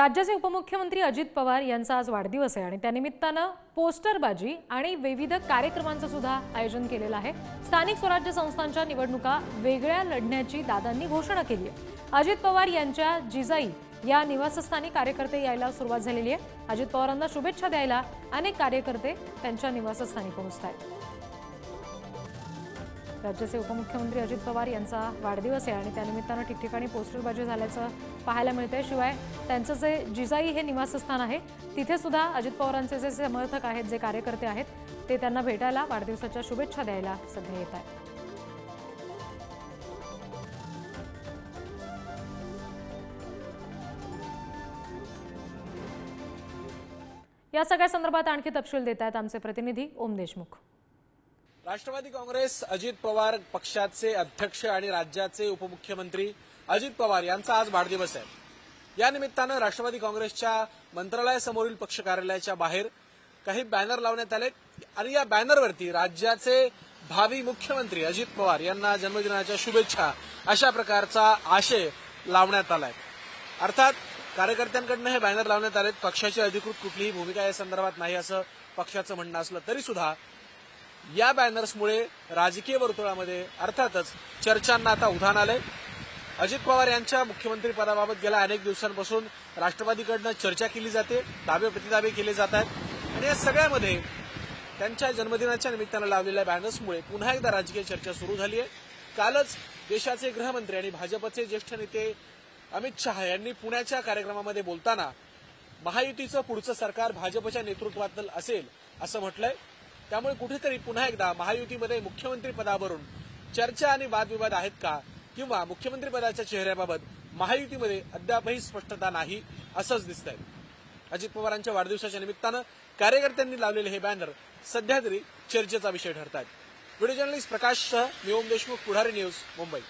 राज्याचे उपमुख्यमंत्री अजित पवार यांचा आज वाढदिवस आहे आणि त्यानिमित्तानं पोस्टरबाजी आणि विविध कार्यक्रमांचं सुद्धा आयोजन केलेलं आहे. स्थानिक स्वराज्य संस्थांच्या निवडणुका वेगळ्या लढण्याची दादांनी घोषणा केली आहे. अजित पवार यांच्या जिजाई या निवासस्थानी कार्यकर्ते यायला सुरुवात झालेली आहे. अजित पवारांना शुभेच्छा द्यायला अनेक कार्यकर्ते त्यांच्या निवासस्थानी पोहोचत आहेत राज्याचे उपमुख्यमंत्री अजित पवार यांचा वाढदिवस आहे आणि त्यानिमित्तानं ठिकठिकाणी पोस्टरबाजी झाल्याचं पाहायला मिळतंय. शिवाय त्यांचं जे जिजाई हे निवासस्थान आहे तिथे सुद्धा अजित पवारांचे जे समर्थक आहेत जे कार्यकर्ते आहेत ते त्यांना भेटायला वाढदिवसाच्या शुभेच्छा द्यायला सध्या येत आहेत. या सगळ्या संदर्भात आणखी तपशील देत आहेत आमचे प्रतिनिधी ओम देशमुख. राष्ट्रवादी काँग्रेस अजित पवार पक्षाचे अध्यक्ष आणि राज्याचे उपमुख्यमंत्री अजित पवार यांचा आज वाढदिवस आहे. या निमित्तानं राष्ट्रवादी काँग्रेसच्या मंत्रालयासमोरील पक्ष कार्यालयाच्या बाहेर काही बॅनर लावण्यात आले आणि या बॅनरवरती राज्याचे भावी मुख्यमंत्री अजित पवार यांना जन्मदिनाच्या शुभेच्छा अशा प्रकारचा आशय लावण्यात आलाय. अर्थात कार्यकर्त्यांकडनं हे बॅनर लावण्यात आलेत. पक्षाची अधिकृत कुठलीही भूमिका या संदर्भात नाही असं पक्षाचं म्हणणं असलं तरी सुद्धा या बॅनर्समुळे राजकीय वर्तुळामध्ये अर्थातच चर्चांना आता उधाण आलंय. अजित पवार यांच्या मुख्यमंत्री पदाबाबत गेल्या अनेक दिवसांपासून राष्ट्रवादीकडनं चर्चा केली जाते दावे प्रतिदावे केले जात आहेत. आणि या सगळ्यामध्ये त्यांच्या जन्मदिनाच्या निमित्तानं लावलेल्या बॅनर्समुळे पुन्हा एकदा राजकीय चर्चा सुरू झाली आहे. कालच देशाचे गृहमंत्री आणि भाजपचे ज्येष्ठ नेते अमित शहा यांनी पुण्याच्या कार्यक्रमामध्ये बोलताना महायुतीचं पुढचं सरकार भाजपच्या नेतृत्वातलं असेल असं म्हटलंय. त्यामुळे कुठेतरी पुन्हा एकदा महायुतीमध्ये मुख्यमंत्री पदावरून चर्चा आणि वादविवाद आहेत का? किंवा मुख्यमंत्री पदाच्या चेहऱ्याबाबत महायुतीमध्ये अद्यापही स्पष्टता नाही असंच दिसतंय. अजित पवारांच्या वाढदिवसाच्या निमित्तानं कार्यकर्त्यांनी लावलेले हे बॅनर सध्या तरी चर्चेचा विषय ठरतात व्हिडिओ जर्नलिस्ट प्रकाश सह मी ओम देशमुख पुढारी न्यूज मुंबई.